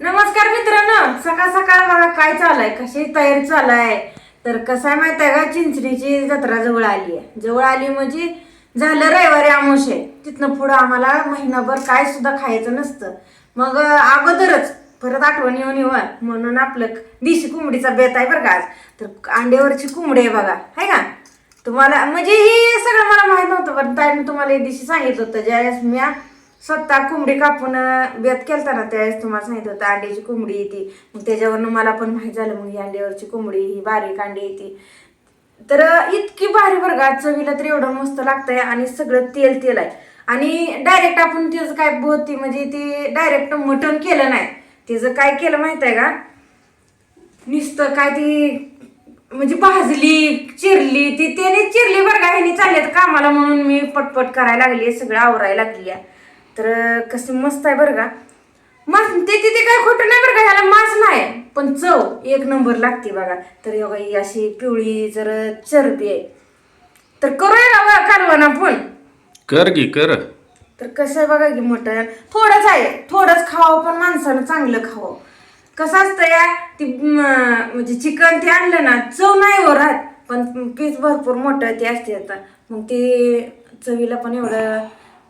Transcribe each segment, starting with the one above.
नमस्कार मित्रांनो. सकाळ सकाळ बघा काय चालू कशी तयारी चालू आहे तर कसं आहे माहिती आहे का? चिंचणीची जत्रा जवळ आली आहे. जवळ आली म्हणजे झालं रविवारी आमोश आहे तिथनं पुढं आम्हाला महिनाभर काय सुद्धा खायचं नसतं. मग अगोदरच परत आठवण येऊन येऊ म्हणून आपलं देशी कोंबडीचा बेत आहे बरं का आज. तर अंड्यावरची कोंबडी आहे बघा. आहे का? तुम्हाला म्हणजे हे सगळं मला माहीत नव्हतं पण ताईने तुम्हाला हे दिवशी सांगितलं होतं. ज्यावेळेस मी स्वतः कोंबडी कापून बेत केलता ना त्यावेळेस तुम्हाला सांगितलं होतं अंड्याची कोंबडी येते. मग त्याच्यावरनं मला पण माहीत झालं मग ही अंड्यावरची कोंबडी ही बारीक अंडी येते. तर इतकी भारी बरं का चवीला तर एवढं मस्त लागतंय आणि सगळं तेल तेल आहे. आणि डायरेक्ट आपण तिचं काय बोती म्हणजे ते डायरेक्ट मटण केलं नाही. तिचं काय केलं माहीत आहे का? नुसतं काय ती म्हणजे भाजली चिरली ती त्याने चिरली बरं का ह्यानी चालले कामाला म्हणून मी पटपट करायला लागली सगळं आवरायला लागली आहे तर कसं मस्त आहे बरं का. मास ते तिथे काय खोटं नाही बरं का ह्याला मास नाही. पण चव एक नंबर लागते बघा. तर हे बघा ही अशी पिवळी जर चरबी आहे. तर करूया ना कालवण आपण? कर की कर. तर कसं आहे बघा की मटण थोडंच आहे. थोडंच खावं पण माणसानं चांगलं खावं. कसं असतं या ती म, म्हणजे चिकन ते आणलं ना चव नाही हो राहत. पण पीस भरपूर मोठं ते असते आता. मग ते चवीला पण एवढं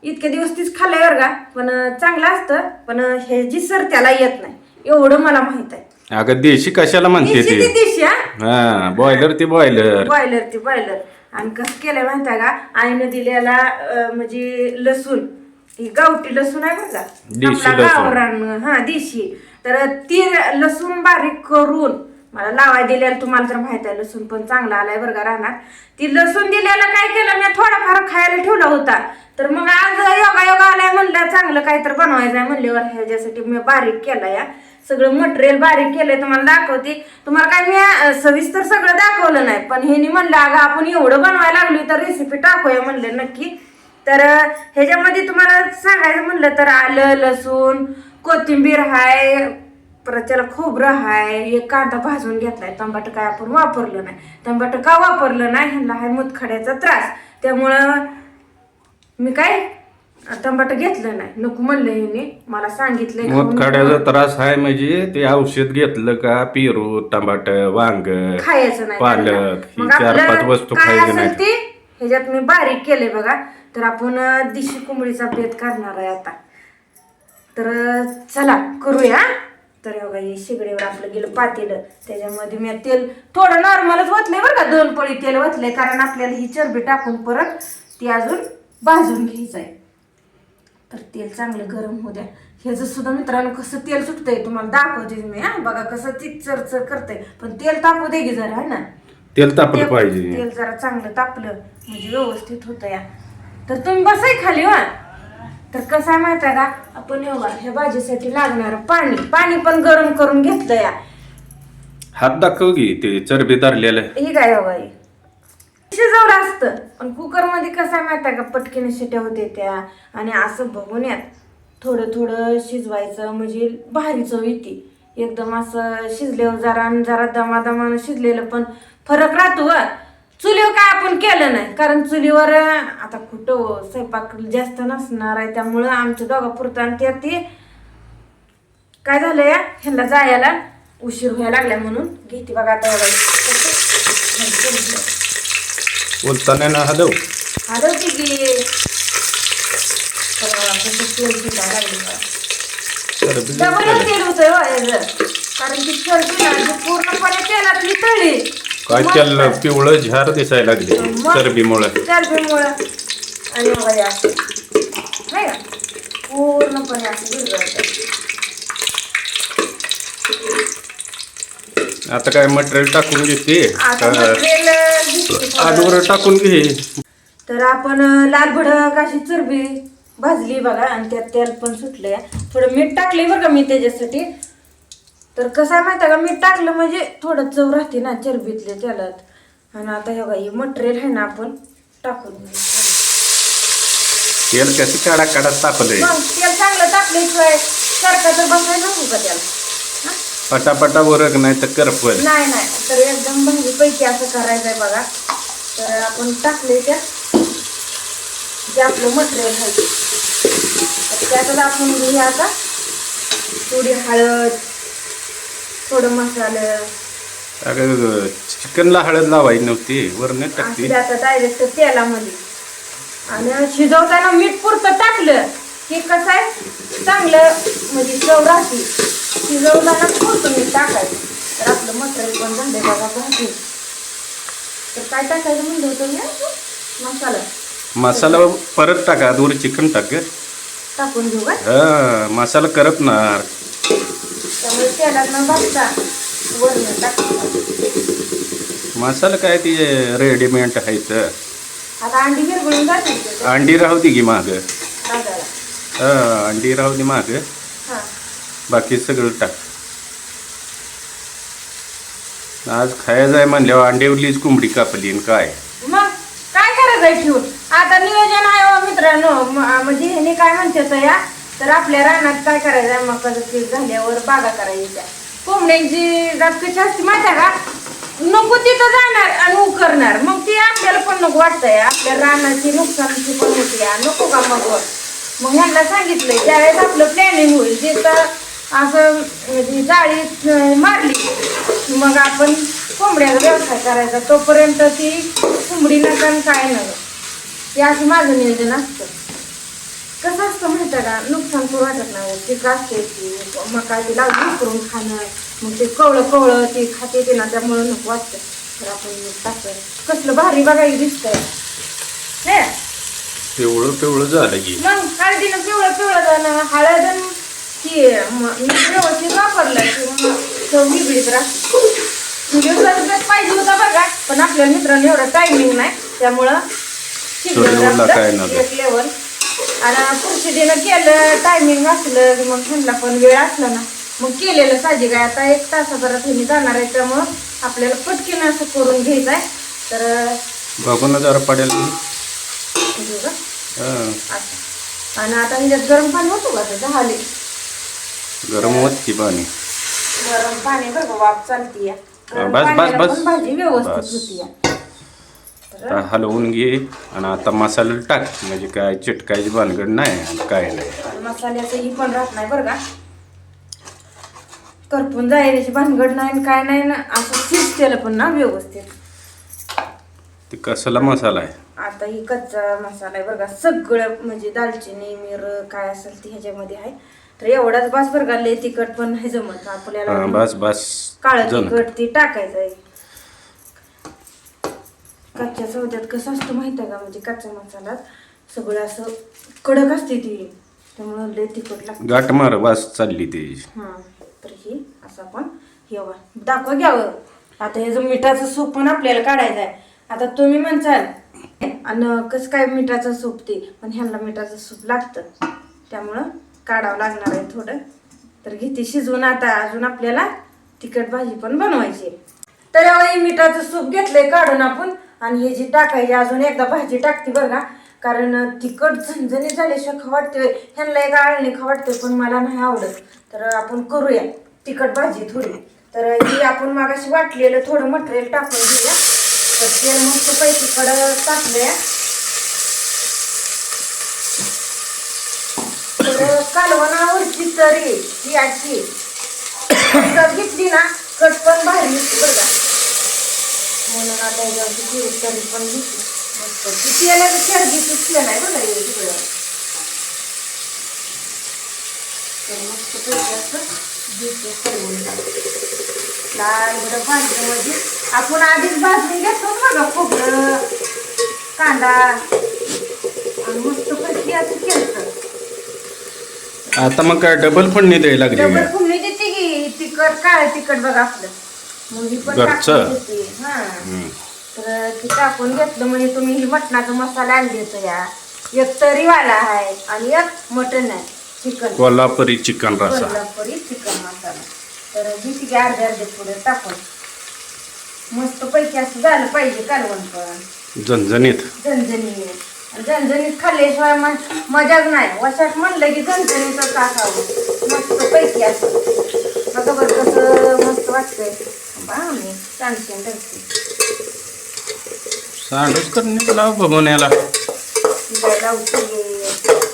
इतके दिवस तीच खाल्लंय बरं का. पण चांगलं असतं पण हे जी सर त्याला येत नाही. एवढं मला माहीत आहे. अगं देशी कशाला म्हणते देशी ती? ती देशी हा? हा बॉयलर ती बॉयलर बॉयलर ती बॉयलर आणि कसं केलंय माहिती आहे का? आईनं दिलेला अं, म्हणजे लसूण. ही गावठी लसूण आहे बघा देशी लसूण. गावरान हा देशी. तर ती लसूण बारीक करून मला लावाय दिलेलं तुम्हाला तर माहीत आहे लसूण पण चांगला आलाय बरं का राहणार ती लसूण दिलेलं काय केलं मी थोडाफार खायला ठेवला होता. तर मग आज योगा योगा आलाय म्हणलं चांगलं काय तर बनवायचं आहे म्हणल्यावर ह्याच्यासाठी मी बारीक केलं या. सगळं मटेरियल बारीक केलंय तुम्हाला दाखवते. तुम्हाला काय मी सविस्तर सगळं दाखवलं नाही पण ह्यानी म्हणलं अगं आपण एवढं बनवायला लागली तर रेसिपी टाकूया म्हणलं नक्की. तर ह्याच्यामध्ये तुम्हाला सांगायचं म्हणलं तर आलं लसूण कोथिंबीर हाय परत त्याला खोबरं हाय एक कांदा भाजून घेतलाय. टमाटर काय आपण वापरलं नाही. टमाटर का वापरलं नाही? ह्यांना हाय मुतखड्याचा त्रास. त्यामुळं मी काय टमाटर घेतलं नाही. नको म्हणलं ह्याने मला सांगितलंय खाऊन मुतखड्याचा त्रास आहे म्हणजे ते औषध घेतलं का? पेरू टमाट वांग खायचं नाही पालक. ही मग चार आपलं पाच वस्तू काय खायची असेल नाही. ते ह्याच्यात मी बारीक केले बघा. तर आपण अं, देशी कोंबडीचा बेत करणार आहे आता. तर अं, चला करूया तर बघा हे शिगडीवर आपलं गेलं पातेलं. त्याच्यामध्ये मी तेल थोडं नॉर्मलच ओतलंय बरं का दोन पळी तेल ओतलंय कारण आपल्याला ही चरबी टाकून परत ती अजून भाजून घ्यायचं आहे. तर तेल चांगलं गरम होऊ द्या. ह्याचं सुद्धा मित्रांनो कसं तेल सुटतंय तुम्हाला दाखवते मी हा? बघा कसं ती चरचर करतंय. पण तेल तापू दे की जरा है ना? तेल तापलं पाहिजे. तेल जरा चांगलं तापलं म्हणजे व्यवस्थित होतं या. तर तुम्ही बसाय खाली वा तर कसं आहे माहिती आहे का? आपण एवढा ह्या भाजीसाठी लागणार पाणी. पाणी पण गरम करून घेतलं या. हात दाखव की ते चरबी धरलेलं ही काय आहे शिजवलं असतं. पण कुकरमध्ये कसं आहे माहिती आहे का? पटकीने शिट्या होते त्या आणि असं बघून यात. थोडं थोडं शिजवायचं म्हणजे भारी चव येते. एकदम असं शिजल्यावर जरा आणि जरा दमादमानं शिजलेलं पण फरक राहतो व चुलीवर काय आपण केलं नाही. कारण चुलीवर आता कुठं स्वयंपाक जास्त नसणार आहे त्यामुळं आमच्या दोघापुरतं आणि त्यात ते काय झालं या ह्यांना जायला उशीर व्हायला लागला म्हणून. घेते बघा आता? बोलताना ना हलव. हलवते की डबल तेल हो. कारण ती जी पूर्णपणे तेलात वितळली काय पिवळं झार दिसायला लागले चरबीमुळे. चरबीमुळं. आणि बघा असं. नाही का? पूर्णपणे असं विरघळतं आता काय मटेरियल टाकून घेते. आडवर टाकून घे. तर आपण लाल भडक अशी चरबी भाजली बघा आणि त्यात तेल पण सुटलंय. थोडं मीठ टाकलंय बरं का मी त्याच्यासाठी. तर कसं आहे माहिती आहे का? मीठ टाकलं म्हणजे थोडं चव राहते ना चरबीतल्या तेलात. आणि आता हे बघा हे मटेरियल आहे ना आपण टाकून. तेल कशी काढा काढा मग तेल चांगलं टाकल्याशिवाय सारखं तर बसायला नको का त्याला? पटापटा वरक नाही तर करपल. नाही नाही. तर एकदम भाजी पैकी असं करायचं आहे बघा. तर आपण टाकले त्या. जे आपलं मटेरियल आहे. त्यातच आपण घेऊया आता थोडी हळद थोडं मसाला. अगं चिकनला हळद लावायची नव्हती वरनं टाकली असं आता डायरेक्ट तेलामध्ये. आणि शिजवताना मीठ पुरतं टाकलं की कसं आहे चांगलं म्हणजे चव राहते. शिजवताना पुरतं मीठ टाकायचं. तर आपलं मटेरियल पण झालं बघा भाजी तर काय टाकायचं म्हणलं होतं मी? मसाला. मसाला परत टाका वर चिकन टाक. टाकून घेऊ का? हा मसाला करपणार. त्यामुळे तेलात न भाजता. वरण टाकायचं मसाला काय ते रेडीमेड आहे तर आता अंडी विरघळून जाते अंडी राहू दे की माग. हा अंडी राहू दे माग. हां. बाकी सगळं टाक. आज खायचं आहे म्हणल्यावर अंडेवलीच कोंबडी कापली काय? मग काय करायचं ठेवून? आता नियोजन आहे हो मित्रांनो. म्हणजे ह्याने काय म्हणतात या तर आपल्या रानात काय करायचं मग पीक झाल्यावर बागा करायच्या. कोंबड्यांची जात कशी असते माहिती आहे का? नको तिथं जाणार आणि उकरणार. मग ती आपल्याला पण नको वाटतंय. आपल्या रानाची नुकसानची पण होती. नको का मग मग ह्यांना सांगितलंय त्यावेळेस आपलं प्लॅनिंग होईल तिथं असं म्हणजे जाळी मारली मग आपण कोंबड्याचा व्यवसाय करायचा. तोपर्यंत ती कोंबडी नका आणि काय नका. ते असं माझं नियोजन असतं. कसं असतं माहिती का? नुकसान करू वाटत नाही. पीक असते ती मका ती लावून करून खाणं. मग ते कवळं कवळं ती खाते ते ना त्यामुळं नको वाटतं. तर आपण टाकतं कसलं भारी बघायला दिसतंय. हे? पिवळं पिवळं झालं की. मग हळदीनं पिवळं पिवळं जाणं हळद आणि ती व्यवस्थित वापरलं की चव राहते. व्हिडिओ पाहिजे होता बघा. पण आपल्या मित्रांनी एवढं टायमिंग नाही. त्यामुळं शिकलं. एक लेवल आणि पुरुषीनं केलं टायमिंग असलं की मग ह्यांना पण वेळ असला ना. मग केलेलं साहजिक आहे. आता एक तासाभरात ह्यांनी जाणार आहे त्यामुळं आपल्याला पटकीन असं करून घ्यायचं आहे. तर बघून जरा पडेल. घेऊ का हा, असं. आणि आता ह्याच्यात गरम पाणी होतं का आता झाले गरम होत की पाणी? गरम पाणी बरं का वाफ चालती बस, बस, बस. भाजी व्यवस्थित बस. होती आता हलवून घे आणि आता मसाला टाक. म्हणजे काय चिटकायची भानगड नाही आणि काय नाही. मसाल्याचं ही पण राहत नाही बरं का. करपून जायची भानगड नाही आणि काय नाही ना असं शिज केलं पण ना व्यवस्थित. ते कसला मसाला आहे? आता ही कच्चा मसाला आहे बरं का. सगळं म्हणजे दालचिनी मिर काय असेल ते ह्याच्यामध्ये आहे. तर एवढाच बास बरं का लय तिखट पण नाही जमत हा, आपल्याला. बस बस काळं जण तिखट ती टाकायचं आहे. कच्च्या सौद्यात कसं असतं माहिती आहे का? म्हणजे कच्च्या मसाल्यात सगळं असं कडक असते ती. त्यामुळं लय तिखट लागतं. गाठ मार वास चालली ते. हां. तर ही असं आपण हे दाखवा घ्यावं आता हे जो मिठाचं सूप पण आपल्याला काढायचं आहे. आता तुम्ही म्हणसाल आणि कसं काय मिठाचं सूप ते? पण ह्यांना मिठाचं सूप लागतं. त्यामुळं काढावं लागणार आहे थोडं. तर घेते शिजवून आता अजून आपल्याला तिखट भाजी पण बनवायची आहे. तर यावेळी मिठाचं सूप घेतलंय काढून आपण. आणि हे जी टाकायची अजून एकदा भाजी टाकते बघा कारण तिखट झणझणी झाल्याशिवाय खवाटते ह्यांना एक आळणी खवाटते पण मला नाही आवडत. तर आपण करूया. तिखट भाजी थोडी. तर ही आपण मागाशी वाटलेलं थोडं मटेरियल टाकून घेऊया. तर तेल मस्त पैसे कडं टाकलंय. तर कालवणावरची तरी ही अशी. घेतली ना कट पण भारी बघा म्हणून आता याच्यावरती तरी पण घेतली. मस्त. ती तेलाचं चरबी सुटलं नाही बघा हे तर मस्त पैकी असं घेते लाल बरं भाजण्यामध्ये आपण आधीच भाजून घेतो बघा खोबरं कांदा. आणि मस्त पैकी असं केलं आता मग काय डबल फोडणी द्यायला लागली डबल? फुगणी देते की तिखट काय तिखट बघा आपलं. मग ही पण घरचं? टाकून हा. हम्म. तर ती टाकून घेतलं म्हणजे तुम्ही ही मटणाचा मसाला आणली होतं या. एक तरीवाला आहे आणि एक मटण आहे चिकन. कोल्हापुरी चिकन रसा. कोल्हापुरी चिकन मसाला. तर घेते की अर्धे अर्धे पुढे टाकून. मस्त पैकी असं झालं पाहिजे कालवण पण. झणझणीत. झणझणीत. आणि झणझणीत खाल्ल्याशिवाय म- मजाच नाही. वशात म्हणलं की झणझणीतच टाकावं. मस्त पैकी असं. बघा बरं कसं मस्त वाटतंय. धरते सांडूच करणे लाव बघण्याला शिजायला उचलले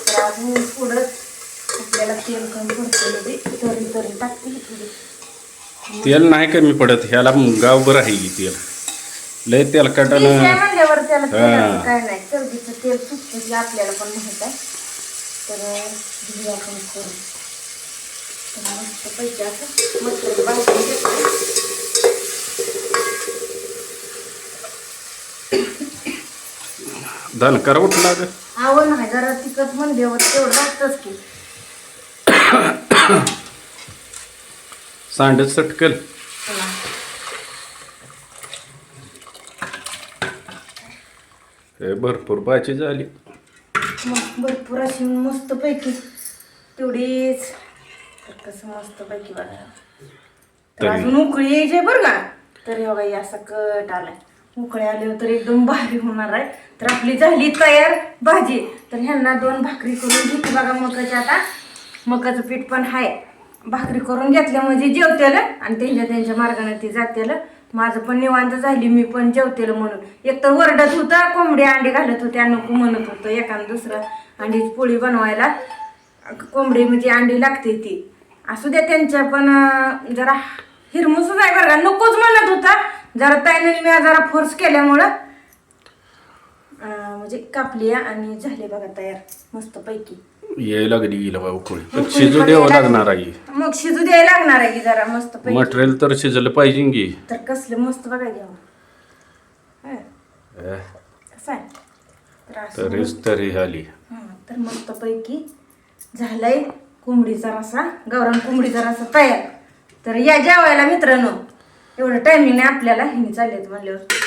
तर अजून पुढं आपल्याला तेल कमी पडतं म्हणजे तरी थोडी. तेल नाही कमी पडत ह्याला गावभर आहे की तेल. लय तेलकटानं. तेलाचं काय नाही. तेल सुटतं आपल्याला पण माहीत आहे. तर आपण मस्त पैकी असं मस्त भाजून घेतलं धनकर उठला ग. आवड नाही जरा तिखट म्हणल्यावर तेवढं लागतंच की. सांडत सटकल चला. हे भरपूर भाजी झाली. मग भरपूर अशी मस्त पैकी तेवढीच. तर कसं मस्त पैकी बघा. तर तरी- अजून उकळी यायची आहे बरं का? तर हे बघा हे असा कट आलाय. उकळे आले तर एकदम भारी होणार आहे. तर आपली झाली तयार भाजी. तर ह्यांना दोन भाकरी करून घेते बघा मकाच्या आता. मकाचं पीठ पण आहे भाकरी करून घेतल्या म्हणजे जेवतेल आणि त्यांच्या त्यांच्या मार्गाने ते जातेल. माझं पण निवांत झाली मी पण जेवतेल म्हणून. एक तर वरडत होता कोंबडी अंडी घालत होत्या नको म्हणत होतं एकानं दुसरं अंडीची पोळी बनवायला. कोंबडी म्हणजे अंडी लागते ती. असू द्या त्यांच्या पण जरा हिरमुसच आहे बरं का. नकोच म्हणत होता. जरा ताईने मी जरा फोर्स केल्यामुळं अं, म्हणजे कापली आणि झाली बघा तयार मस्त पैकी यायला लागली गेला बाबा उकळी शिजू द्यावं लागणार. आहे. मग शिजू द्यायला लागणार आहे की जरा मस्त पैकी मटेरियल तर शिजलं पाहिजे की. तर कसलं मस्त बघा घ्यावं हं, अह, आहे? तर असं तरीच तरी आली हं, तर मस्त पैकी झालंय कोंबडीचा रसा. गावरान कोंबडीचा रसा तयार. तर या जेवायला मित्रांनो. एवढं टायमिंग नाही आपल्याला हिने चालले म्हणल्यावर.